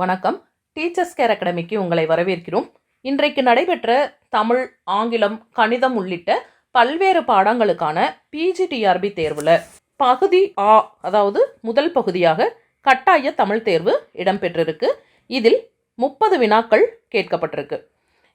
வணக்கம். Teachers care அகாடமிக்கு உங்களை வரவேற்கிறோம். இன்றைக்கு நடைபெற்ற தமிழ் ஆங்கிலம் கணிதம் உள்ளிட்ட பல்வேறு பாடங்களுக்கான பிஜிடிஆர்பி தேர்வில் பகுதி ஆ அதாவது முதல் பகுதியாக கட்டாய தமிழ் தேர்வு இடம்பெற்றிருக்கு. இதில் முப்பது வினாக்கள் கேட்கப்பட்டிருக்கு.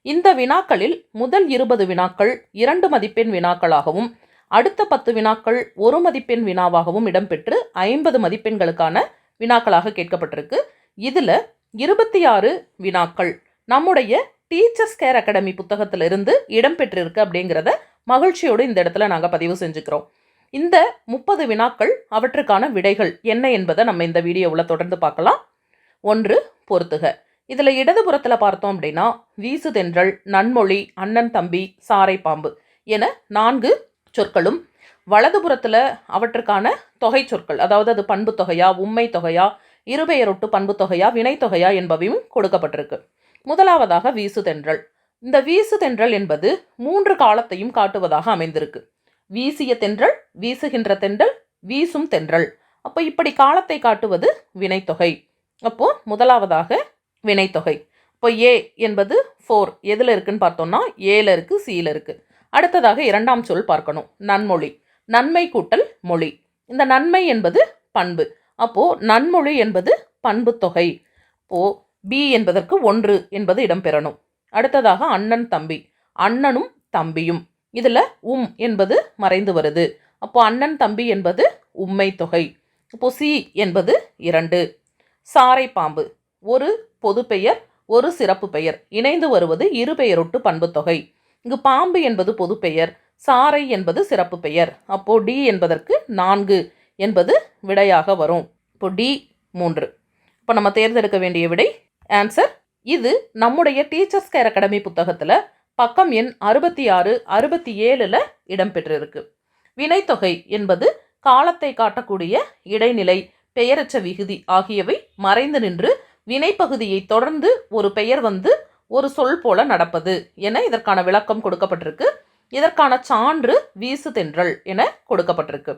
இந்த வினாக்களில் முதல் இருபது வினாக்கள் இரண்டு மதிப்பெண் வினாக்களாகவும் அடுத்த பத்து வினாக்கள் ஒரு மதிப்பெண் வினாவாகவும் இடம்பெற்று ஐம்பது மதிப்பெண்களுக்கான வினாக்களாக கேட்கப்பட்டிருக்கு. இதில் இருபத்தி ஆறு வினாக்கள். நம்முடைய டீச்சர்ஸ் கேர் அகாடமி புத்தகத்திலிருந்து இடம்பெற்றிருக்கு அப்படிங்கிறத மகிழ்ச்சியோடு இந்த இடத்துல நாங்கள் பதிவு செஞ்சுக்கிறோம். இந்த முப்பது வினாக்கள் அவற்றுக்கான விடைகள் என்ன என்பதை நம்ம இந்த வீடியோவில் தொடர்ந்து பார்க்கலாம். ஒன்று பொறுத்துக. இதில் இடதுபுறத்தில் பார்த்தோம் அப்படின்னா வீசு தென்றல் நன்மொழி அண்ணன் தம்பி சாரை பாம்பு என நான்கு சொற்களும் வலதுபுறத்தில் அவற்றுக்கான தொகை சொற்கள் அதாவது அது பண்பு தொகையா உண்மை தொகையா இருபெயரொட்டு பண்பு தொகையா வினைத்தொகையா என்பவையும் கொடுக்கப்பட்டிருக்கு. முதலாவதாக வீசு தென்றல். இந்த வீசு தென்றல் என்பது மூன்று காலத்தையும் காட்டுவதாக அமைந்திருக்கு. வீசிய தென்றல் வீசுகின்ற தென்றல் வீசும் தென்றல். அப்போ இப்படி காலத்தை காட்டுவது வினைத்தொகை. அப்போ முதலாவதாக வினைத்தொகை. இப்போ ஏ என்பது ஃபோர். எதில் இருக்குன்னு பார்த்தோம்னா ஏல இருக்கு சியில் இருக்கு. அடுத்ததாக இரண்டாம் சொல் பார்க்கணும். நன்மொழி. நன்மை கூட்டல் மொழி. இந்த நன்மை என்பது பண்பு. அப்போது நன்மொழி என்பது பண்பு தொகை பி என்பதற்கு ஒன்று என்பது இடம்பெறணும். அடுத்ததாக அண்ணன் தம்பி. அண்ணனும் தம்பியும். இதில் உம் என்பது மறைந்து வருது. அப்போ அண்ணன் தம்பி என்பது உம்மை தொகை அப்போ சி என்பது இரண்டு. சாரை பாம்பு. ஒரு பொது பெயர் ஒரு சிறப்பு பெயர். இணைந்து வருவது இரு பெயரொட்டு பண்பு தொகை இங்கு பாம்பு என்பது பொது பெயர் சாரை என்பது சிறப்பு பெயர். அப்போ டி என்பதற்கு நான்கு. என்பது விடையாக வரும். இப்போ டி மூன்று. இப்போ நம்ம தேர்ந்தெடுக்க வேண்டிய விடை ஆன்சர் இது நம்முடைய டீச்சர்ஸ் கேர் அகாடமி புத்தகத்தில் பக்கம் எண் அறுபத்தி ஆறு அறுபத்தி ஏழில் இடம்பெற்றிருக்கு வினைத்தொகை என்பது காலத்தை காட்டக்கூடிய இடைநிலை பெயரச்ச விகுதி ஆகியவை மறைந்து நின்று வினைப்பகுதியை தொடர்ந்து ஒரு பெயர் வந்து ஒரு சொல் போல நடப்பது என இதற்கான விளக்கம் கொடுக்கப்பட்டிருக்கு. இதற்கான சான்று வீசு தென்றல் என கொடுக்கப்பட்டிருக்கு.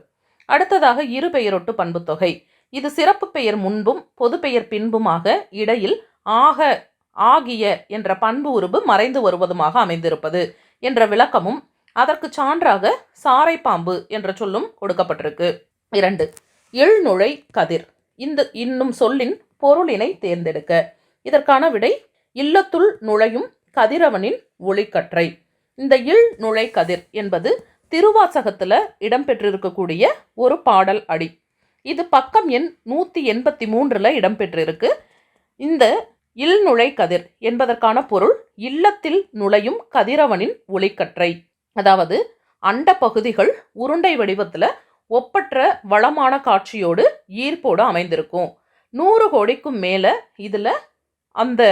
அடுத்ததாக இரு பெயரொட்டு பண்புத்தொகை இது சிறப்பு பெயர் முன்பும் பொது பெயர் பின்புமாக இடையில் ஆக ஆகிய என்ற பண்பு உருபு மறைந்து வருவதுமாக அமைந்திருப்பது என்ற விளக்கமும் அதற்கு சான்றாக சாரை பாம்பு என்ற சொல்லும் கொடுக்கப்பட்டிருக்கு. இரண்டு எழுநுழை கதிர். இந்த இன்னும் சொல்லின் பொருளினை தேர்ந்தெடுக்க. இதற்கான விடை இல்லத்துள் நுழையும் கதிரவனின் ஒளிக்கற்றை. இந்த இல் நுழை கதிர் என்பது திருவாசகத்தில் இடம்பெற்றிருக்கக்கூடிய ஒரு பாடல் அடி. இது பக்கம் எண் நூற்றி எண்பத்தி மூன்றில் இடம்பெற்றிருக்கு இந்த இல் நுழை கதிர் என்பதற்கான பொருள் இல்லத்தில் நுழையும் கதிரவனின் ஒளிக்கற்றை. அதாவது அண்ட பகுதிகள் உருண்டை வடிவத்தில் ஒப்பற்ற வளமான காட்சியோடு ஈர்ப்போடு அமைந்திருக்கும். நூறு கோடிக்கும் மேலே இதில் அந்த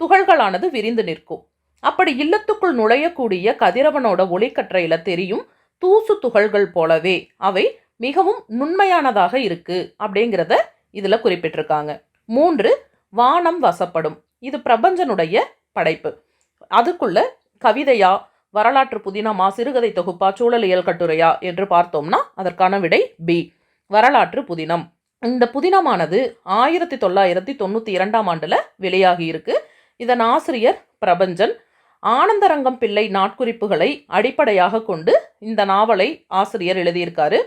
துகள்களானது விரிந்து நிற்கும். அப்படி இல்லத்துக்குள் நுழையக்கூடிய கதிரவனோட ஒளிக்கற்றையில் தெரியும் தூசு துகள்கள் போலவே அவை மிகவும் நுண்மையானதாக இருக்கு அப்படிங்கிறத இதில் குறிப்பிட்டிருக்காங்க. மூன்று வானம் வசப்படும். இது பிரபஞ்சனுடைய படைப்பு. அதுக்குள்ள கவிதையா வரலாற்று புதினமா சிறுகதை தொகுப்பா சூழலியல் கட்டுரையா என்று பார்த்தோம்னா அதற்கான விடை பி வரலாற்று புதினம். இந்த புதினமானது ஆயிரத்தி தொள்ளாயிரத்தி தொண்ணூற்றி இரண்டாம் ஆண்டில் வெளியாகி இருக்கு. இதன் ஆசிரியர் பிரபஞ்சன். ஆனந்தரங்கம் பிள்ளை நாட்குறிப்புகளை அடிப்படையாக கொண்டு இந்த நாவலை ஆசிரியர் எழுதியிருக்காரு.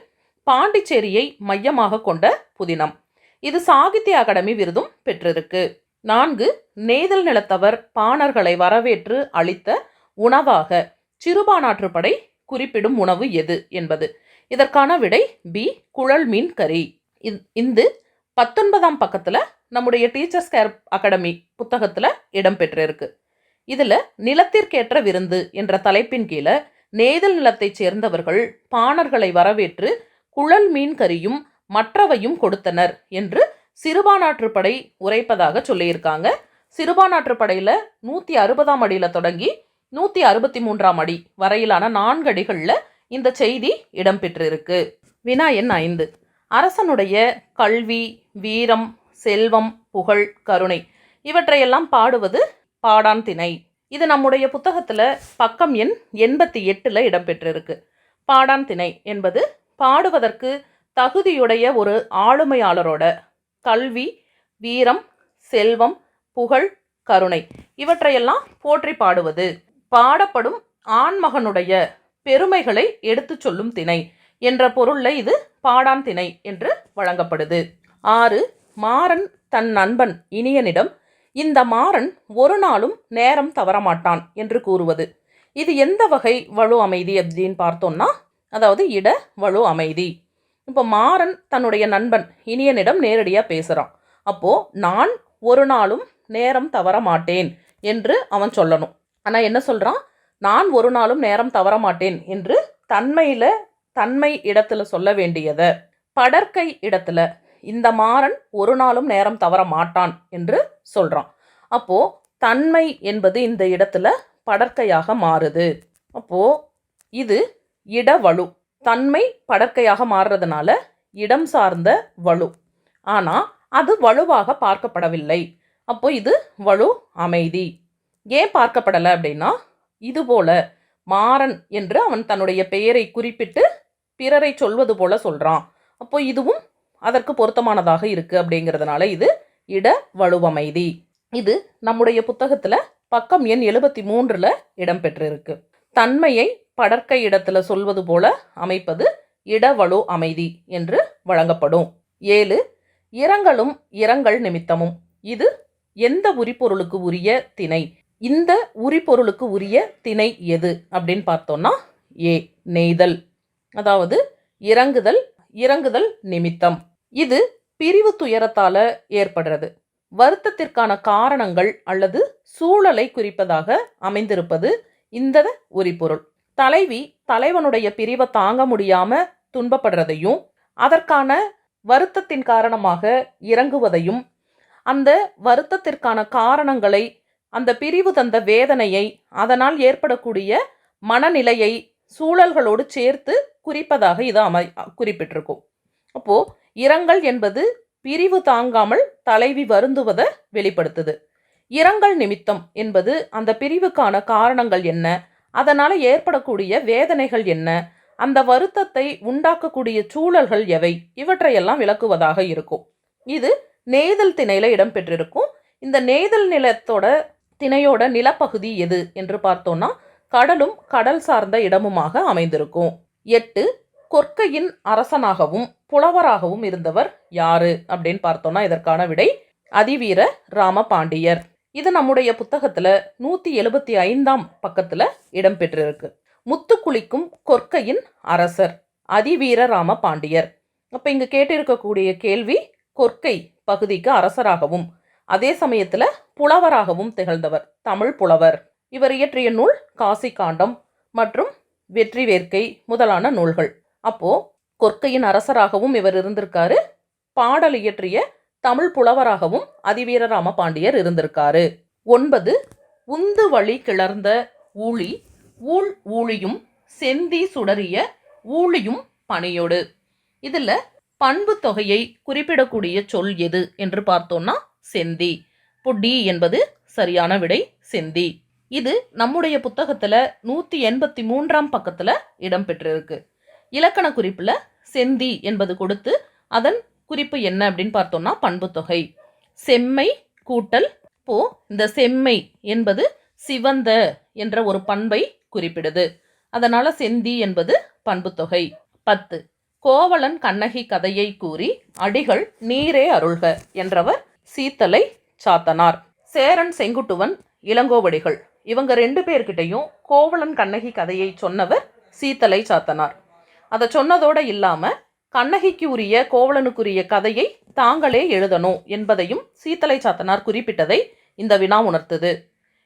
பாண்டிச்சேரியை மையமாக கொண்ட புதினம். இது சாகித்ய அகாடமி விருதும் பெற்றிருக்கு. நான்கு நேதல் நிலத்தவர் பாணர்களை வரவேற்று அளித்த உணவாக சிறுபானாற்றுப்படை குறிப்பிடும் உணவு எது என்பது. இதற்கான விடை பி குழல் மீன் கறி. இந்த பத்தொன்பதாம் பக்கத்தில் நம்முடைய டீச்சர்ஸ் கேர் அகாடமி புத்தகத்தில் இடம்பெற்றிருக்கு இதில் நிலத்திற்கேற்ற விருந்து என்ற தலைப்பின் கீழே நேதல் நிலத்தைச் சேர்ந்தவர்கள் பாணர்களை வரவேற்று குழல் மீன் கறியும் மற்றவையும் கொடுத்தனர் என்று சிறுபானாற்றுப்படை உரைப்பதாக சொல்லியிருக்காங்க. சிறுபானாற்றுப்படையில் நூற்றி அறுபதாம் அடியில் தொடங்கி நூற்றி அறுபத்தி மூன்றாம் அடி வரையிலான நான்கு அடிகளில் இந்த செய்தி இடம்பெற்றிருக்கு. வினா எண் ஐந்து. அரசனுடைய கல்வி வீரம் செல்வம் புகழ் கருணை இவற்றையெல்லாம் பாடுவது பாடான் திணை. இது நம்முடைய புத்தகத்தில் பக்கம் எண் எண்பத்தி எட்டில் இடம்பெற்றிருக்கு. பாடான் திணை என்பது பாடுவதற்கு தகுதியுடைய ஒரு ஆளுமையாளரோட கல்வி வீரம் செல்வம் புகழ் கருணை இவற்றையெல்லாம் போற்றி பாடுவது. பாடப்படும் ஆண்மகனுடைய பெருமைகளை எடுத்துச் சொல்லும் திணை என்ற பொருளில் இது பாடான் திணை என்று வழங்கப்படுது. ஆறு மாறன் தன் நண்பன் இனியனிடம் இந்த மாறன் ஒரு நாளும் நேரம் தவறமாட்டான் என்று கூறுவது. இது எந்த வகை வலு அமைதி அப்படின்னு பார்த்தோம்னா அதாவது இட வலு அமைதி. இப்போ மாறன் தன்னுடைய நண்பன் இனியனிடம் நேரடியாக பேசுகிறான் அப்போது நான் ஒரு நாளும் நேரம் தவற மாட்டேன் என்று அவன் சொல்லணும். ஆனால் என்ன சொல்கிறான் நான் ஒரு நாளும் நேரம் தவற மாட்டேன் என்று தன்மையில் தன்மை இடத்துல சொல்ல வேண்டியதை படற்கை இடத்துல இந்த மாறன் ஒரு நாளும் நேரம் தவற மாட்டான் என்று சொல்கிறான் அப்போது தன்மை என்பது இந்த இடத்துல படற்கையாக மாறுது. அப்போது இது இடவலு. தன்மை படற்கையாக மாறுறதுனால இடம் சார்ந்த வலு. ஆனால் அது வலுவாக பார்க்கப்படவில்லை. அப்போ இது வலு அமைதி. ஏன் பார்க்கப்படலை அப்படின்னா இதுபோல மாறன் என்று அவன் தன்னுடைய பெயரை குறிப்பிட்டு பிறரை சொல்வது போல சொல்கிறான் அப்போ இதுவும் அதற்கு பொருத்தமானதாக இருக்குது அப்படிங்கிறதுனால இது இட வலுவமைதி. இது நம்முடைய புத்தகத்தில் பக்கம் எண் எழுபத்தி மூன்றில் இடம்பெற்றிருக்கு தன்மையை படற்கை இடத்துல சொல்வது போல அமைப்பது இடவலு அமைதி என்று வழங்கப்படும். ஏழு இரங்கலும் இரங்கல் நிமித்தமும். இது எந்த உரிபொருளுக்கு உரிய திணை? இந்த உரிபொருளுக்கு உரிய திணை எது அப்படின்னு பார்த்தோம்னா ஏ நெய்தல். அதாவது இறங்குதல் இறங்குதல் நிமித்தம். இது பிரிவு துயரத்தால ஏற்படுறது. வருத்தத்திற்கான காரணங்கள் அல்லது சூழலை குறிப்பதாக அமைந்திருப்பது இந்த உரிபொருள். தலைவி தலைவனுடைய பிரிவை தாங்க முடியாம துன்பப்படுறதையும் அதற்கான வருத்தத்தின் காரணமாக இறங்குவதையும் அந்த வருத்தத்திற்கான காரணங்களை அந்த பிரிவு தந்த வேதனையை அதனால் ஏற்படக்கூடிய மனநிலையை சூழல்களோடு சேர்த்து குறிப்பதாக இது அமை குறிப்பிட்டிருக்கும். அப்போது இரங்கல் என்பது பிரிவு தாங்காமல் தலைவி வருந்துவதை வெளிப்படுத்துது. இரங்கல் நிமித்தம் என்பது அந்த பிரிவுக்கான காரணங்கள் என்ன? அதனால் ஏற்படக்கூடிய வேதனைகள் என்ன? அந்த வருத்தத்தை உண்டாக்கக்கூடிய சூழல்கள் எவை? இவற்றையெல்லாம் விளக்குவதாக இருக்கும். இது நெய்தல் திணையில் இடம்பெற்றிருக்கும். இந்த நெய்தல் நிலத்தோட திணையோட நிலப்பகுதி எது என்று பார்த்தோம்னா கடலும் கடல் சார்ந்த இடமுமாக அமைந்திருக்கும். எட்டு கொற்கையின் அரசனாகவும் புலவராகவும் இருந்தவர் யாரு? அப்படின்னு பார்த்தோம்னா இதற்கான விடை அதிவீர ராமபாண்டியர். இது நம்முடைய புத்தகத்துல நூத்தி எழுபத்தி ஐந்தாம் பக்கத்துல இடம்பெற்றிருக்கு முத்துக்குளிக்கும் கொற்கையின் அரசர் அதிவீர ராம பாண்டியர் அப்ப இங்க கேட்டிருக்கக்கூடிய கேள்வி கொற்கை பகுதிக்கு அரசராகவும் அதே சமயத்துல புலவராகவும் திகழ்ந்தவர் தமிழ் புலவர். இவர் இயற்றிய நூல் காசி காண்டம் மற்றும் வெற்றி வேர்க்கை முதலான நூல்கள். அப்போ கொற்கையின் அரசராகவும் இவர் இருந்திருக்காரு. பாடல் இயற்றிய தமிழ் புலவராகவும் அதிவீரராம பாண்டியர் இருந்திருக்காரு. ஒன்பது உந்து வழி கிளர்ந்த ஊழி ஊழ் ஊழியும் செந்தி சுடரிய ஊழியும் பணியோடு. இதில் பண்பு தொகையை குறிப்பிடக்கூடிய சொல் எது என்று பார்த்தோம்னா செந்தி. இப்போ டி என்பது சரியான விடை செந்தி. இது நம்முடைய புத்தகத்தில் நூற்றி எண்பத்தி மூன்றாம் பக்கத்தில் இடம்பெற்றிருக்கு. இலக்கண குறிப்பில் செந்தி என்பது கொடுத்து அதன் குறிப்பு என்ன அப்படின்னு பார்த்தோம்னா பண்புத்தொகை செம்மை கூட்டல் இப்போ இந்த செம்மை என்பது சிவந்த என்ற ஒரு பண்பை குறிப்பிடுது. அதனால செந்தி என்பது பண்புத்தொகை பத்து. கோவலன் கண்ணகி கதையை கூறி அடிகள் நீரே அருள்க என்றவர் சீத்தலை சாத்தனார். சேரன் செங்குட்டுவன் இளங்கோவடிகள். இவங்க ரெண்டு பேர்கிட்டையும் கோவலன் கண்ணகி கதையை சொன்னவர் சீத்தலை சாத்தனார். அதை சொன்னதோடு இல்லாமல் கண்ணகிக்கு உரிய கோவலனுக்குரிய கதையை தாங்களே எழுதணும் என்பதையும் சீத்தலை சாத்தனார் குறிப்பிட்டதை இந்த வினா உணர்த்துது.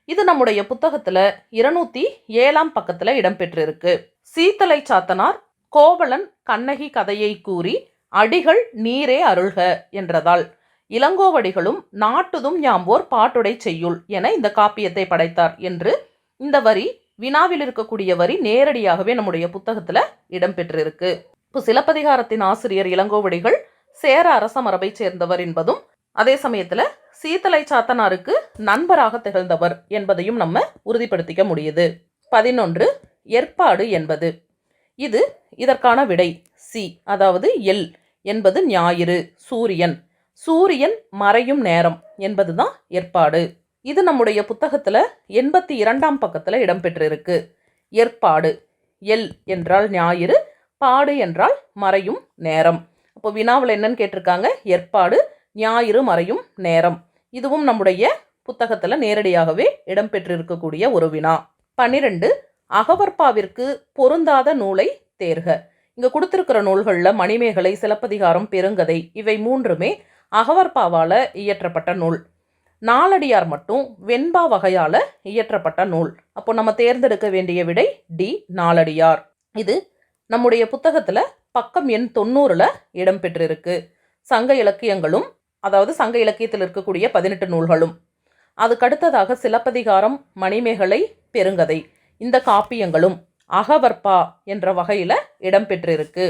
இது நம்முடைய புத்தகத்தில் இருநூத்தி ஏழாம் பக்கத்தில் இடம்பெற்றிருக்கு. சீத்தலை சாத்தனார் கோவலன் கண்ணகி கதையை கூறி அடிகள் நீரே அருள்க என்றதால் இளங்கோவடிகளும் நாட்டுதும் யாம்போர் பாட்டுடை செய்யுள் என இந்த காப்பியத்தை படைத்தார் என்று இந்த வரி வினாவில் இருக்கக்கூடிய வரி நேரடியாகவே நம்முடைய புத்தகத்தில் இடம்பெற்றிருக்கு. இப்போ சிலப்பதிகாரத்தின் ஆசிரியர் இளங்கோவடிகள் சேர அரச மரபைச் சேர்ந்தவர் என்பதும் அதே சமயத்தில் சீத்தலை சாத்தனாருக்கு நண்பராக திகழ்ந்தவர் என்பதையும் நம்ம உறுதிப்படுத்திக்க முடியுது. பதினொன்று ஏற்பாடு என்பது. இது இதற்கான விடை சி அதாவது எல் என்பது ஞாயிறு சூரியன். சூரியன் மறையும் நேரம் என்பதுதான் ஏற்பாடு. இது நம்முடைய புத்தகத்தில் எண்பத்தி இரண்டாம் பக்கத்தில் இடம்பெற்றிருக்கு. ஏற்பாடு எல் என்றால் ஞாயிறு பாடு என்றால் மறையும் நேரம். அப்போ வினாவில் என்னன்னு கேட்டிருக்காங்க? ஏற்பாடு ஞாயிறு மறையும் நேரம். இதுவும் நம்முடைய புத்தகத்தில் நேரடியாகவே இடம்பெற்றிருக்கக்கூடிய ஒரு வினா. பன்னிரெண்டு அகவற்பாவிற்கு பொருந்தாத நூலை தேர்க. இங்கே கொடுத்துருக்கிற நூல்களில் மணிமேகலை சிலப்பதிகாரம் பெருங்கதை இவை மூன்றுமே அகவர்பாவால் இயற்றப்பட்ட நூல். நாலடியார் மட்டும் வெண்பா வகையால் இயற்றப்பட்ட நூல். அப்போ நம்ம தேர்ந்தெடுக்க வேண்டிய விடை டி நாலடியார் இது நம்முடைய புத்தகத்தில் பக்கம் எண் தொண்ணூறில் இடம்பெற்றிருக்கு சங்க இலக்கியங்களும் அதாவது சங்க இலக்கியத்தில் இருக்கக்கூடிய பதினெட்டு நூல்களும். அதுக்கடுத்ததாக சிலப்பதிகாரம் மணிமேகலை பெருங்கதை இந்த காப்பியங்களும் அகவற்பா என்ற வகையில் இடம்பெற்றிருக்கு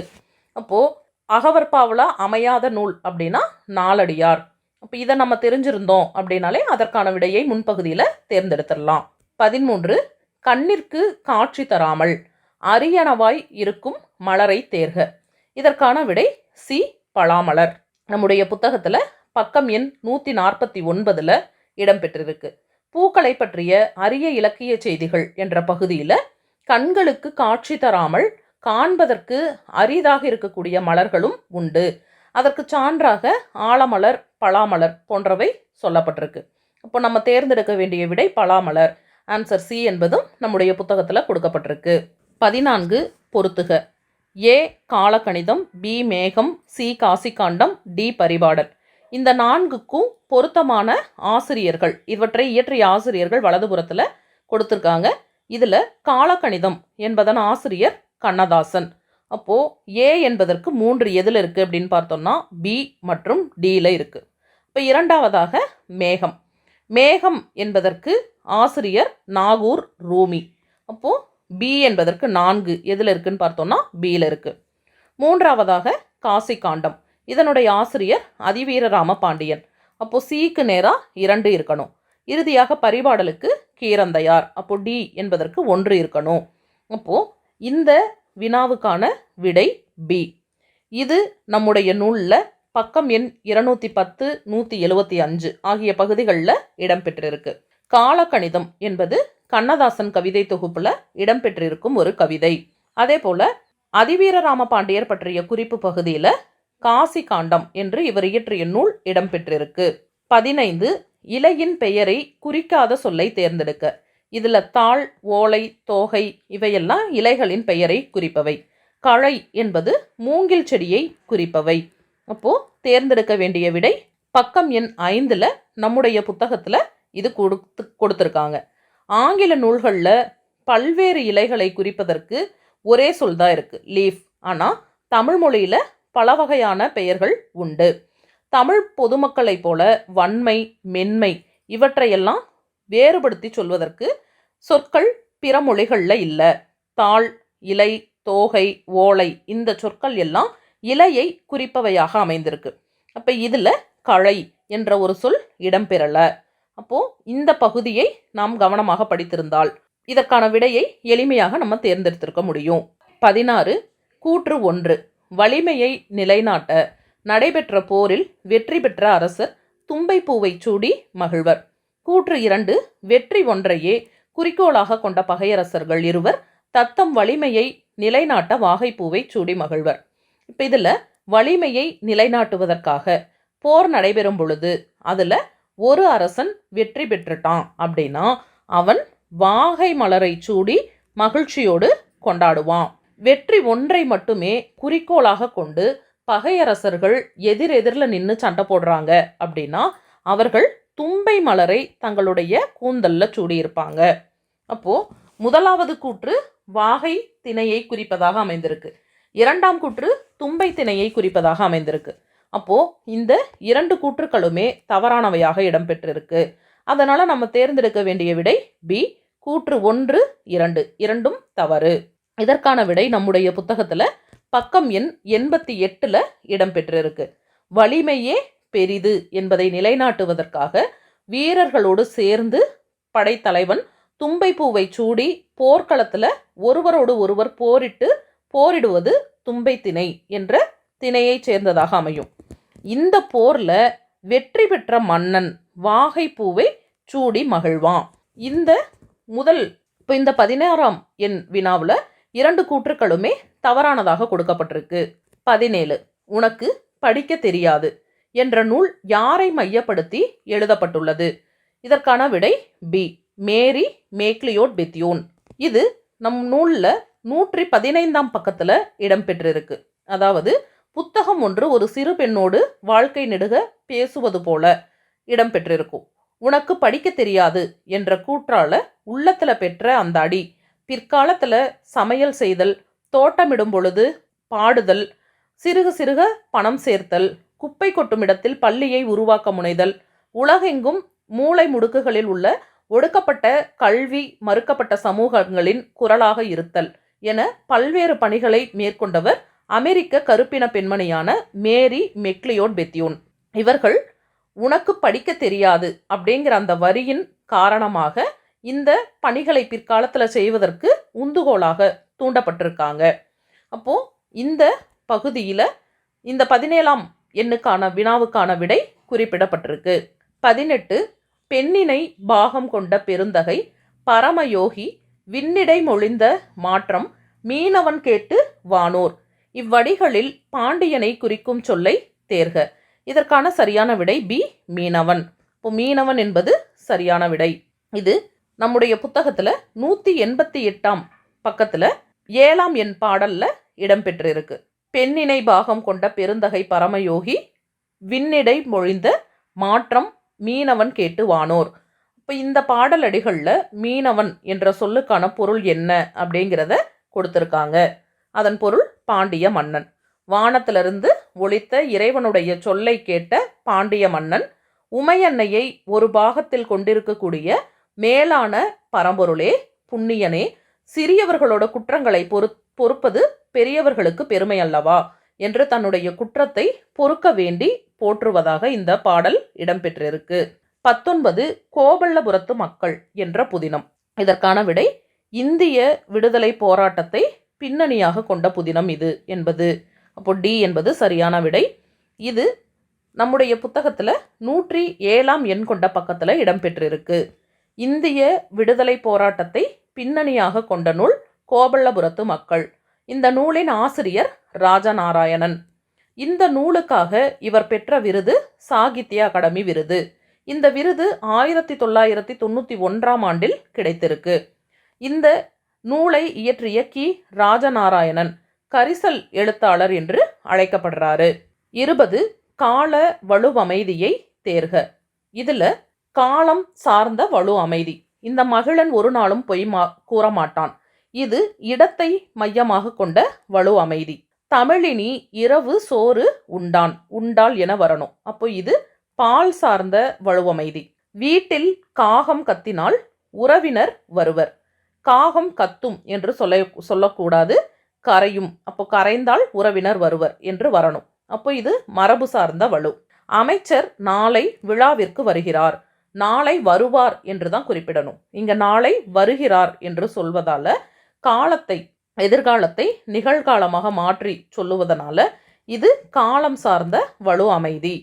அப்போது அகவற்பாவில் அமையாத நூல் அப்படின்னா நாலடியார் அப்போ இதை நம்ம தெரிஞ்சிருந்தோம் அப்படின்னாலே அதற்கான விடையை முன்பகுதியில் தேர்ந்தெடுத்துடலாம். பதிமூன்று கண்ணிற்கு காட்சி தராமல் அரியணவாய் இருக்கும் மலரை தேர்க. இதற்கான விடை சி. பலாமலர். நம்முடைய புத்தகத்தில் பக்கம் எண் நூற்றி நாற்பத்தி ஒன்பதில் இடம்பெற்றிருக்கு. பூக்களை பற்றிய அரிய இலக்கிய செய்திகள் என்ற பகுதியில் கண்களுக்கு காட்சி தராமல் காண்பதற்கு அரிதாக இருக்கக்கூடிய மலர்களும் உண்டு. அதற்கு சான்றாக ஆலமலர் பலாமலர் போன்றவை சொல்லப்பட்டிருக்கு. அப்போ நம்ம தேர்ந்தெடுக்க வேண்டிய விடை பலாமலர். ஆன்சர் சி என்பதும் நம்முடைய புத்தகத்தில் கொடுக்கப்பட்டிருக்கு. பதினான்கு பொருத்துக ஏ காலக்கணிதம் பி மேகம். சி காசிகாண்டம். டி பரிபாடல். இந்த நான்குக்கும் பொருத்தமான ஆசிரியர்கள் இவற்றை இயற்றிய ஆசிரியர்கள் வலதுபுறத்தில் கொடுத்துருக்காங்க. இதில் காலக்கணிதம் என்பதன் ஆசிரியர் கண்ணதாசன். அப்போது ஏ என்பதற்கு மூன்று எதில் இருக்குது அப்படின்னு பார்த்தோம்னா பி மற்றும் டியில் இருக்குது இப்போ இரண்டாவதாக மேகம். மேகம் என்பதற்கு ஆசிரியர் நாகூர் ரூமி. அப்போது பி என்பதற்கு நான்கு எதில் இருக்குதுன்னு பார்த்தோம்னா பியில் இருக்குது மூன்றாவதாக காசி காண்டம் இதனுடைய ஆசிரியர் அதிவீர பாண்டியன். அப்போது சிக்கு நேராக இரண்டு இருக்கணும். இறுதியாக பரிபாடலுக்கு கீரந்தையார். அப்போது டி என்பதற்கு ஒன்று இருக்கணும். அப்போது இந்த வினாவுக்கான விடை பி இது நம்முடைய நூலில் பக்கம் எண் இருநூத்தி பத்து நூற்றி எழுவத்தி அஞ்சு ஆகிய பகுதிகளில் இடம்பெற்றிருக்கு. காலக்கணிதம் என்பது கண்ணதாசன் கவிதை தொகுப்பில் இடம்பெற்றிருக்கும் ஒரு கவிதை. அதே போல அதிவீரராம பாண்டியர் பற்றிய குறிப்பு பகுதியில் காசி காண்டம் என்று இவர் இயற்றிய நூல் இடம்பெற்றிருக்கு. பதினைந்து இலையின் பெயரை குறிக்காத சொல்லை தேர்ந்தெடுக்க. இதில் தாள் ஓலை தோகை இவையெல்லாம் இலைகளின் பெயரை குறிப்பவை. களை என்பது மூங்கில் செடியை குறிப்பவை. அப்போது தேர்ந்தெடுக்க வேண்டிய விடை பக்கம் எண் ஐந்தில் நம்முடைய புத்தகத்தில் இது கொடுத்து கொடுத்துருக்காங்க. ஆங்கில நூல்களில் பல்வேறு இலைகளை குறிப்பதற்கு ஒரே சொல் தான் இருக்குது லீஃப் ஆனால் தமிழ் மொழியில் பல வகையான பெயர்கள் உண்டு. தமிழ் பொதுமக்களைப் போல வன்மை மென்மை இவற்றையெல்லாம் வேறுபடுத்தி சொல்வதற்கு சொற்கள் பிற மொழிகளில் இல்லை. தாள் இலை தோகை ஓலை இந்த சொற்கள் எல்லாம் இலையை குறிப்பவையாக அமைந்திருக்கு. அப்போ இதில் களை என்ற ஒரு சொல் இடம்பெறல. அப்போ இந்த பகுதியை நாம் கவனமாக படித்திருந்தால் இதற்கான விடையை எளிமையாக நம்ம தேர்ந்தெடுத்திருக்க முடியும். பதினாறு கூற்று ஒன்று. வலிமையை நிலைநாட்ட நடைபெற்ற போரில் வெற்றி பெற்ற அரசர் தும்பை பூவை சூடி மகிழ்வர். கூற்று இரண்டு வெற்றி ஒன்றையே குறிக்கோளாக கொண்ட பகையரசர்கள் இருவர் தத்தம் வலிமையை நிலைநாட்ட வாகைப்பூவை சூடி மகிழ்வர். இப்போ இதில் வலிமையை நிலைநாட்டுவதற்காக போர் நடைபெறும் பொழுது அதில் ஒரு அரசன் வெற்றி பெற்றுட்டான் அப்படின்னா அவன் வாகை மலரை சூடி மகிழ்ச்சியோடு கொண்டாடுவான். வெற்றி ஒன்றை மட்டுமே குறிக்கோளாக கொண்டு பகையரசர்கள் எதிரெதிரில் நின்று சண்டை போடுறாங்க அப்படின்னா அவர்கள் தும்பை மலரை தங்களுடைய கூந்தல்ல சூடியிருப்பாங்க. அப்போ முதலாவது கூற்று வாகை திணையை குறிப்பதாக அமைந்திருக்கு. இரண்டாம் கூற்று தும்பை திணையை குறிப்பதாக அமைந்திருக்கு. அப்போ இந்த இரண்டு கூற்றுக்களுமே தவறானவையாக இடம்பெற்றிருக்கு. அதனால நம்ம தேர்ந்தெடுக்க வேண்டிய விடை பி கூற்று ஒன்று இரண்டு. இரண்டும் தவறு. இதற்கான விடை நம்முடைய புத்தகத்துல பக்கம் எண் எண்பத்தி எட்டுல இடம்பெற்றிருக்கு. வலிமையே பெரிது என்பதை நிலைநாட்டுவதற்காக வீரர்களோடு சேர்ந்து படைத்தலைவன் தும்பை பூவை சூடி போர்க்களத்தில் ஒருவரோடு ஒருவர் போரிட்டு போரிடுவது தும்பை திணை என்ற திணையைச் சேர்ந்ததாக அமையும். இந்த போரில் வெற்றி பெற்ற மன்னன் வாகை பூவை சூடி மகிழ்வான். இந்த முதல் இப்போ இந்த பதினாறாம் எண் வினாவில் இரண்டு கூற்றுக்களுமே தவறானதாக கொடுக்கப்பட்டிருக்கு. பதினேழு உனக்கு படிக்க தெரியாது. என்ற நூல் யாரை மையப்படுத்தி எழுதப்பட்டுள்ளது? இதற்கான விடை பி மேரி மேக்லியோட் பெத்தியோன். இது நம் நூலில் நூற்றி பதினைந்தாம் பக்கத்தில் இடம்பெற்றிருக்கு அதாவது புத்தகம் ஒன்று ஒரு சிறு பெண்ணோடு வாழ்க்கை நெடுக பேசுவது போல இடம்பெற்றிருக்கும் உனக்கு படிக்க தெரியாது என்ற கூற்றால உள்ளத்தில் பெற்ற அந்த அடி பிற்காலத்தில் சமையல் செய்தல் தோட்டமிடும் பொழுது பாடுதல் சிறுக சிறுக பணம் சேர்த்தல் குப்பை கொட்டும் இடத்தில் பள்ளியை உருவாக்க முனைதல். உலகெங்கும் மூளை முடுக்குகளில் உள்ள ஒடுக்கப்பட்ட கல்வி மறுக்கப்பட்ட சமூகங்களின் குரலாக இருத்தல் என பல்வேறு பணிகளை மேற்கொண்டவர் அமெரிக்க கருப்பின பெண்மணியான மேரி மெக்லியோட் பெத்தியோன். இவர்கள் உனக்கு படிக்க தெரியாது அப்படிங்கிற அந்த வரியின் காரணமாக இந்த பணிகளை பிற்காலத்தில் செய்வதற்கு உந்துகோலாக தூண்டப்பட்டிருக்காங்க. அப்போ இந்த பகுதியில் இந்த பதினேழாம் எண்ணுக்கான வினாவுக்கான விடை குறிப்பிடப்பட்டிருக்கு. பதினெட்டு பெண்ணினை பாகம் கொண்ட பெருந்தகை பரமயோகி விண்ணிடை மொழிந்த மாற்றம் மீனவன் கேட்டு வானோர். இவ்வடிகளில் பாண்டியனை குறிக்கும் சொல்லை தேர்க. இதற்கான சரியான விடை பி மீனவன். இப்போ மீனவன் என்பது சரியான விடை. இது நம்முடைய புத்தகத்தில் நூற்றி எண்பத்தி எட்டாம் பக்கத்தில் ஏழாம் எண் பாடலில் இடம்பெற்றிருக்கு. பெண்ணினை பாகம் கொண்ட பெருந்தகை பரமயோகி விண்ணிடை மொழிந்த மாற்றம் மீனவன் கேட்டு வானோர். இப்போ இந்த பாடலடிகளில் மீனவன் என்ற சொல்லுக்கான பொருள் என்ன அப்படிங்கிறத கொடுத்துருக்காங்க. அதன் பொருள் பாண்டிய மன்னன். வானத்திலிருந்து ஒழித்த இறைவனுடைய சொல்லை கேட்ட பாண்டிய மன்னன் உமையன்னையை ஒரு பாகத்தில் கொண்டிருக்கக்கூடிய மேலான பரம்பொருளே புண்ணியனே சிறியவர்களோட குற்றங்களை பொறுத் பொறுப்பது பெரியவர்களுக்கு பெருமை அல்லவா? என்று தன்னுடைய குற்றத்தை பொறுக்க வேண்டி போற்றுவதாக இந்த பாடல் இடம்பெற்றிருக்கு. பத்தொன்பது கோபல்லபுரத்து மக்கள் என்ற புதினம். இதற்கான விடை இந்திய விடுதலை போராட்டத்தை பின்னணியாக கொண்ட புதினம் இது என்பது. அப்போ டி என்பது சரியான விடை. இது நம்முடைய புத்தகத்தில் நூற்றி ஏழாம் எண் கொண்ட பக்கத்தில் இடம்பெற்றிருக்கு. இந்திய விடுதலை போராட்டத்தை பின்னணியாக கொண்ட நூல் கோபல்லபுரத்து மக்கள். இந்த நூலின் ஆசிரியர் ராஜநாராயணன். இந்த நூலுக்காக இவர் பெற்ற விருது சாகித்ய அகாடமி விருது. இந்த விருது ஆயிரத்தி தொள்ளாயிரத்தி தொண்ணூற்றி ஒன்றாம் ஆண்டில் கிடைத்திருக்கு. இந்த நூலை இயற்றிய கி. ராஜநாராயணன் கரிசல் எழுத்தாளர் என்று அழைக்கப்படுறாரு. இருபது கால வலு அமைதியை தேர்க. இதில் காலம் சார்ந்த வலு அமைதி இந்த மகிழன் ஒரு நாளும் பொய் மா கூற மாட்டான் இது இடத்தை மையமாக கொண்ட வலு அமைதி. தமிழினி இரவு சோறு உண்டான் உண்டால் என வரணும். அப்போ இது பால் சார்ந்த வலுவமைதி வீட்டில் காகம் கத்தினால் உறவினர் வருவர். காகம் கத்தும் என்று சொல்ல சொல்லக்கூடாது. கரையும். அப்போ கரைந்தால் உறவினர் வருவர் என்று வரணும். அப்போ இது மரபு சார்ந்த வலு. அமைச்சர் நாளை விழாவிற்கு வருகிறார். நாளை வருவார் என்று தான் குறிப்பிடணும். இங்க நாளை வருகிறார் என்று சொல்வதால காலத்தை எதிர்காலத்தை நிகழ்காலமாக மாற்றி சொல்லுவதனால இது காலம் சார்ந்த வலு அமைதி.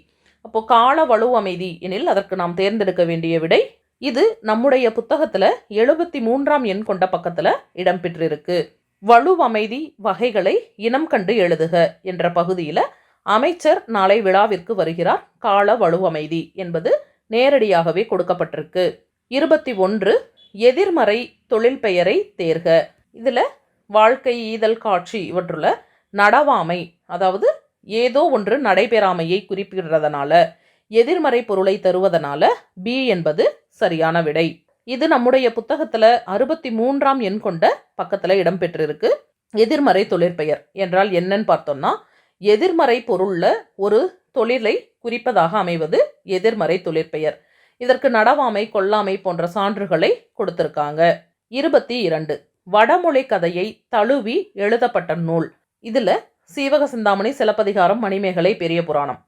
அப்போ கால வலு அமைதி எனில் அதற்கு நாம் தேர்ந்தெடுக்க வேண்டிய விடை இது நம்முடைய புத்தகத்தில் எழுபத்தி மூன்றாம் எண் கொண்ட பக்கத்தில் இடம்பெற்றிருக்கு. வலு அமைதி வகைகளை இனம் கண்டு எழுதுக என்ற பகுதியில் அமைச்சர் நாளை விழாவிற்கு வருகிறார் கால வலு அமைதி என்பது நேரடியாகவே கொடுக்கப்பட்டிருக்கு. இருபத்தி ஒன்று எதிர்மறை தொழில் பெயரை தேர்க. இதில் வாழ்க்கை ஈதல் காட்சி இவற்றுள்ள நடவாமை அதாவது ஏதோ ஒன்று நடைபெறாமையை குறிப்பிடுறதுனால எதிர்மறை பொருளை தருவதனால பி என்பது சரியான விடை. இது நம்முடைய புத்தகத்தில் அறுபத்தி மூன்றாம் எண் கொண்ட பக்கத்தில் இடம்பெற்றிருக்கு. எதிர்மறை தொழிற்பெயர். என்றால் என்னன்னு பார்த்தோம்னா எதிர்மறை பொருளில் ஒரு தொழிலை குறிப்பதாக அமைவது எதிர்மறை தொழிற்பெயர். இதற்கு நடவாமை கொல்லாமை போன்ற சான்றுகளை கொடுத்திருக்காங்க. இருபத்தி இரண்டு. வடமொழி கதையை தழுவி எழுதப்பட்ட நூல். இதில் சீவக சிந்தாமணி சிலப்பதிகாரம் மணிமேகலை பெரிய புராணம்.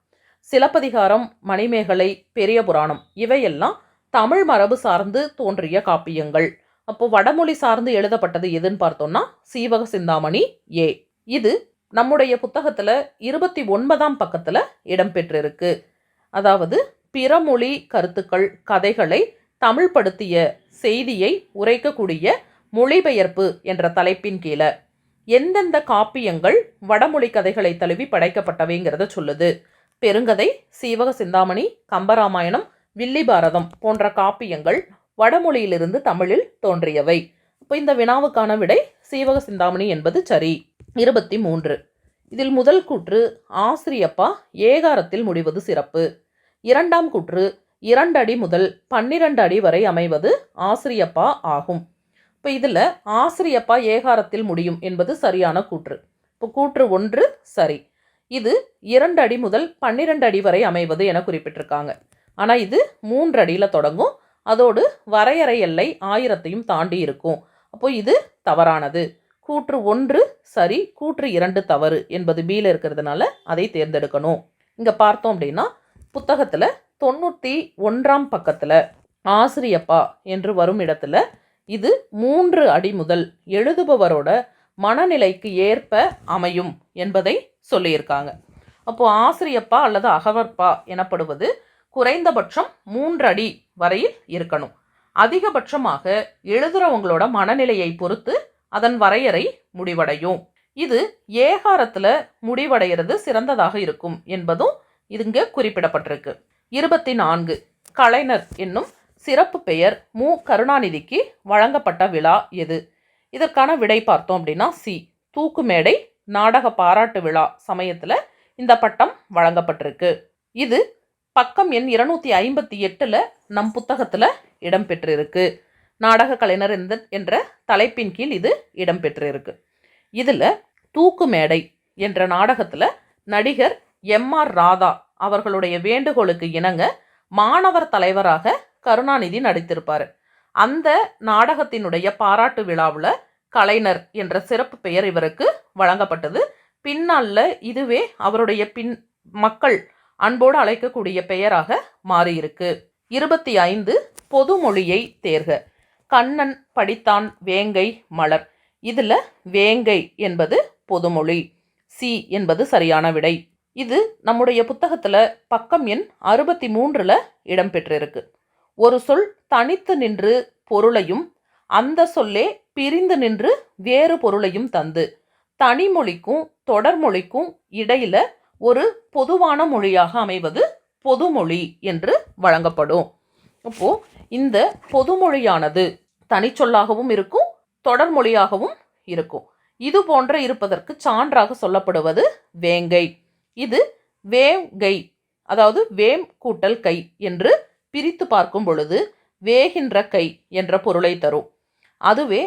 சிலப்பதிகாரம் மணிமேகலை பெரிய புராணம். இவையெல்லாம் தமிழ் மரபு சார்ந்து தோன்றிய காப்பியங்கள். அப்போ வடமொழி சார்ந்து எழுதப்பட்டது எதுன்னு பார்த்தோம்னா சீவக சிந்தாமணி ஏ. இது நம்முடைய புத்தகத்தில் இருபத்தி ஒன்பதாம் பக்கத்தில் இடம்பெற்றிருக்கு அதாவது பிறமொழி கருத்துக்கள் கதைகளை தமிழ்படுத்திய செய்தியை உரைக்கக்கூடிய மொழிபெயர்ப்பு என்ற தலைப்பின் கீழே எந்தெந்த காப்பியங்கள் வடமொழி கதைகளை தழுவி படைக்கப்பட்டவைங்கிறத சொல்லுது. பெருங்கதை சீவக சிந்தாமணி கம்பராமாயணம் வில்லி பாரதம் போன்ற காப்பியங்கள் வடமொழியிலிருந்து தமிழில் தோன்றியவை. இப்போ இந்த வினாவுக்கான விடை சீவக சிந்தாமணி என்பது சரி. இருபத்தி மூன்று இதில் முதல் கூற்று ஆசிரியப்பா ஏகாரத்தில் முடிவது சிறப்பு. இரண்டாம் கூற்று இரண்டு அடி முதல் பன்னிரண்டு அடி வரை அமைவது ஆசிரியப்பா ஆகும். இப்போ இதில் ஆசிரியப்பா ஏகாரத்தில் முடியும் என்பது சரியான கூற்று. இப்போ கூற்று ஒன்று சரி. இது இரண்டு அடி முதல் பன்னிரண்டு அடி வரை அமைவது என குறிப்பிட்டிருக்காங்க. ஆனால் இது மூன்று அடியில் தொடங்கும். அதோடு வரையறை எல்லை ஆயிரத்தையும் தாண்டி இருக்கும். அப்போ இது தவறானது. கூற்று ஒன்று சரி கூற்று இரண்டு தவறு என்பது பியில் இருக்கிறதுனால அதை தேர்ந்தெடுக்கணும். இங்கே பார்த்தோம் அப்படின்னா புத்தகத்தில் தொண்ணூற்றி ஒன்றாம் பக்கத்தில் ஆசிரியப்பா என்று வரும் இடத்துல இது மூன்று அடி முதல் எழுதுபவரோட மனநிலைக்கு ஏற்ப அமையும் என்பதை சொல்லியிருக்காங்க. அப்போ ஆசிரியப்பா அல்லது அகவற்பா எனப்படுவது குறைந்தபட்சம் மூன்று அடி வரையில் இருக்கணும். அதிகபட்சமாக எழுதுறவங்களோட மனநிலையை பொறுத்து அதன் வரையறை முடிவடையும். இது ஏகாரத்தில் முடிவடைகிறது சிறந்ததாக இருக்கும் என்பதும் இங்கே குறிப்பிடப்பட்டிருக்கு. இருபத்தி நான்கு. கலைஞர் என்னும் சிறப்பு பெயர் மு. கருணாநிதிக்கு வழங்கப்பட்ட விழா எது? இதற்கான விடை பார்த்தோம் அப்படின்னா சி. தூக்கு மேடை நாடக பாராட்டு விழா சமயத்தில் இந்த பட்டம் வழங்கப்பட்டிருக்கு. இது பக்கம் எண் இருநூத்தி ஐம்பத்தி எட்டில் நம் புத்தகத்தில் இடம்பெற்றிருக்கு. நாடக கலைஞர் என்ற என்ற தலைப்பின் கீழ் இது இடம்பெற்றிருக்கு. இதில் தூக்கு மேடை என்ற நாடகத்தில் நடிகர் எம். ஆர். ராதா அவர்களுடைய வேண்டுகோளுக்கு இணங்க மாணவர் தலைவராக கருணாநிதி நடித்திருப்பார். அந்த நாடகத்தினுடைய பாராட்டு விழாவில் கலைஞர் என்ற சிறப்பு பெயர் இவருக்கு வழங்கப்பட்டது. பின்னாளில் இதுவே அவருடைய பின் மக்கள் அன்போடு அழைக்கக்கூடிய பெயராக மாறியிருக்கு. இருபத்தி ஐந்து பொதுமொழியை தேர்க. கண்ணன் படித்தான் வேங்கை மலர். இதில் வேங்கை என்பது பொதுமொழி. சி என்பது சரியான விடை. இது நம்முடைய புத்தகத்தில் பக்கம் எண் அறுபத்தி மூன்றில் இடம்பெற்றிருக்கு. ஒரு சொல் தனித்து நின்று பொருளையும் அந்த சொல்லே பிரிந்து நின்று வேறு பொருளையும் தந்து. தனிமொழிக்கும் தொடர்மொழிக்கும் இடையில ஒரு பொதுவான மொழியாக அமைவது பொதுமொழி என்று வழங்கப்படும். அப்போ இந்த பொதுமொழியானது தனிச்சொல்லாகவும் இருக்கும் தொடர்மொழியாகவும் இருக்கும். இது போன்ற இருப்பதற்கு சான்றாக சொல்லப்படுவது வேங்கை. இது வேங்கை அதாவது வேம் கூட்டல் கை என்று பிரித்து பார்க்கும் பொழுது வேகின்ற கை என்ற பொருளை தரும். அதுவே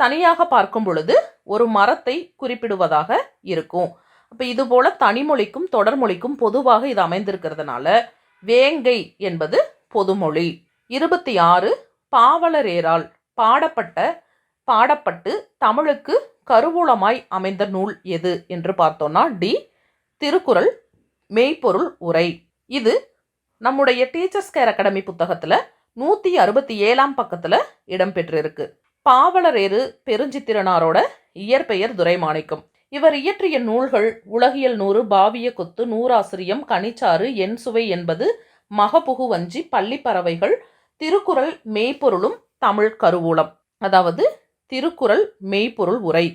தனியாக பார்க்கும் பொழுது ஒரு மரத்தை குறிப்பிடுவதாக இருக்கும். அப்போ இதுபோல் தனிமொழிக்கும் தொடர்மொழிக்கும் பொதுவாக இது அமைந்திருக்கிறதுனால வேங்கை என்பது பொதுமொழி. இருபத்தி ஆறு பாவலரேரால் பாடப்பட்ட பாடப்பட்டு தமிழுக்கு கருவூலமாய் அமைந்த நூல் எது என்று பார்த்தோம்னா டி திருக்குறள் மெய்ப்பொருள் உரை. இது நம்முடைய டீச்சர்ஸ் கேர் அகாடமி புத்தகத்தில் நூற்றி அறுபத்தி ஏழாம் பக்கத்தில் இடம்பெற்றிருக்கு பாவலரேறு பெருஞ்சித்திரனாரோட இயற்பெயர் துரைமாணிக்கம். இவர் இயற்றிய நூல்கள் உலகியல் நூறு பாவிய கொத்து நூறாசிரியம் கனிச்சாறு என் சுவை என்பது மகபுகு வஞ்சி பள்ளிப்பறவைகள் திருக்குறள் மெய்ப்பொருளும் தமிழ் கருவூலம். அதாவது திருக்குறள் மெய்ப்பொருள் உரை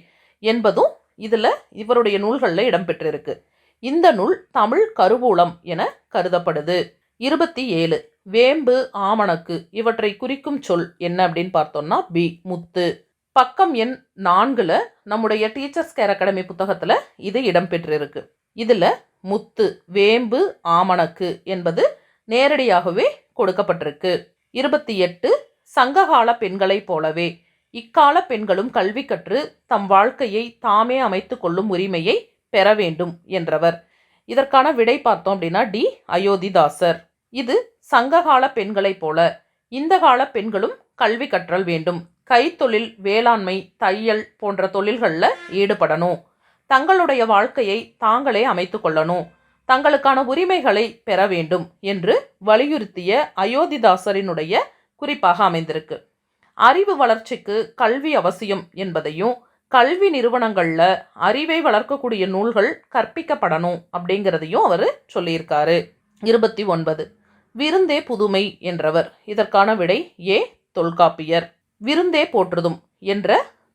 என்பதும் இதில் இவருடைய நூல்களில் இடம்பெற்றிருக்கு இந்த நூல் தமிழ் கருவூலம் என கருதப்படுது. இருபத்தி ஏழு. வேம்பு ஆமணக்கு இவற்றை குறிக்கும் சொல் என்ன அப்படின்னு பார்த்தோம்னா பி முத்து. பக்கம் எண் நான்குல நம்முடைய டீச்சர்ஸ் கேர் அகாடமி புத்தகத்தில் இது இடம்பெற்றிருக்கு. இதில் முத்து வேம்பு ஆமணக்கு என்பது நேரடியாகவே கொடுக்கப்பட்டிருக்கு. இருபத்தி எட்டு. சங்ககால பெண்களைப் போலவே இக்கால பெண்களும் கல்வி கற்று தம் வாழ்க்கையை தாமே அமைத்து கொள்ளும் உரிமையை பெற வேண்டும் என்றவர். இதற்கான விடை பார்த்தோம் அப்படின்னா டி அயோத்திதாசர். இது சங்ககால பெண்களைப் போல. இந்த கால பெண்களும் கல்வி கற்றல் வேண்டும். கைத்தொழில் வேளாண்மை தையல் போன்ற தொழில்களில் ஈடுபடணும். தங்களுடைய வாழ்க்கையை தாங்களே அமைத்து கொள்ளணும். தங்களுக்கான உரிமைகளை பெற வேண்டும் என்று வலியுறுத்திய அயோத்திதாசரினுடைய குறிப்பாக அமைந்திருக்கு. அறிவு வளர்ச்சிக்கு கல்வி அவசியம் என்பதையும் கல்வி நிறுவனங்களில் அறிவை வளர்க்கக்கூடிய நூல்கள் கற்பிக்கப்படணும் அப்படிங்கிறதையும் அவர் சொல்லியிருக்காரு. இருபத்தி ஒன்பது. விருந்தே புதுமை என்றவர். இதற்கான விடை ஏ. தொல்காப்பியர். விருந்தே போற்றுதும் என்ற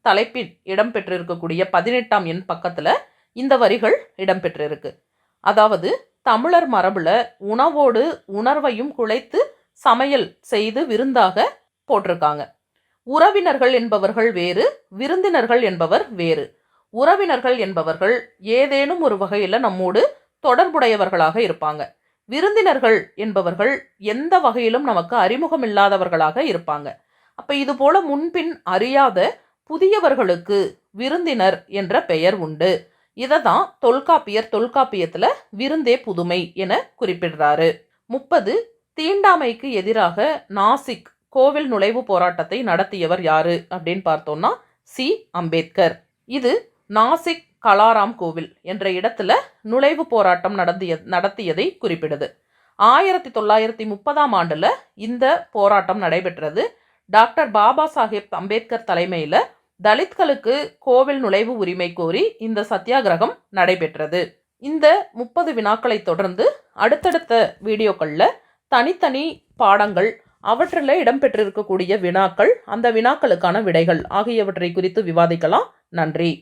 தலைப்பில் இடம்பெற்றிருக்கக்கூடிய பதினெட்டாம் எண் பக்கத்தில் இந்த வரிகள் இடம்பெற்றிருக்கு அதாவது தமிழர் மரபில் உணவோடு உணர்வையும் குழைத்து சமையல் செய்து விருந்தாக போட்டிருக்காங்க. உறவினர்கள் என்பவர்கள் வேறு விருந்தினர்கள் என்பவர் வேறு. உறவினர்கள் என்பவர்கள் ஏதேனும் ஒரு வகையில் நம்மோடு தொடர்புடையவர்களாக இருப்பாங்க. விருந்தினர்கள் என்பவர்கள் எந்த வகையிலும் நமக்கு அறிமுகம் இல்லாதவர்களாக இருப்பாங்க. அப்ப இது போல முன்பின் அறியாத புதியவர்களுக்கு விருந்தினர் என்ற பெயர் உண்டு. இதை தான் தொல்காப்பியர் தொல்காப்பியத்துல விருந்தே புதுமை என குறிப்பிடுறாரு. முப்பது தீண்டாமைக்கு எதிராக நாசிக் கோவில் நுழைவு போராட்டத்தை நடத்தியவர் யாரு அப்படின்னு பார்த்தோம்னா சி. அம்பேத்கர். இது நாசிக் கலாராம் கோவில் என்ற இடத்துல நுழைவு போராட்டம் நடத்திய நடத்தியதை குறிப்பிடுது. ஆயிரத்தி தொள்ளாயிரத்தி முப்பதாம் ஆண்டில் இந்த போராட்டம் நடைபெற்றது. டாக்டர் பாபா சாஹேப் அம்பேத்கர் தலைமையில் தலித்களுக்கு கோவில் நுழைவு உரிமை கோரி இந்த சத்தியாகிரகம் நடைபெற்றது. இந்த முப்பது வினாக்களை தொடர்ந்து அடுத்தடுத்த வீடியோக்களில் தனித்தனி பாடங்கள் அவற்றில் இடம்பெற்றிருக்கக்கூடிய வினாக்கள் அந்த வினாக்களுக்கான விடைகள் ஆகியவற்றை குறித்து விவாதிக்கலாம். நன்றி.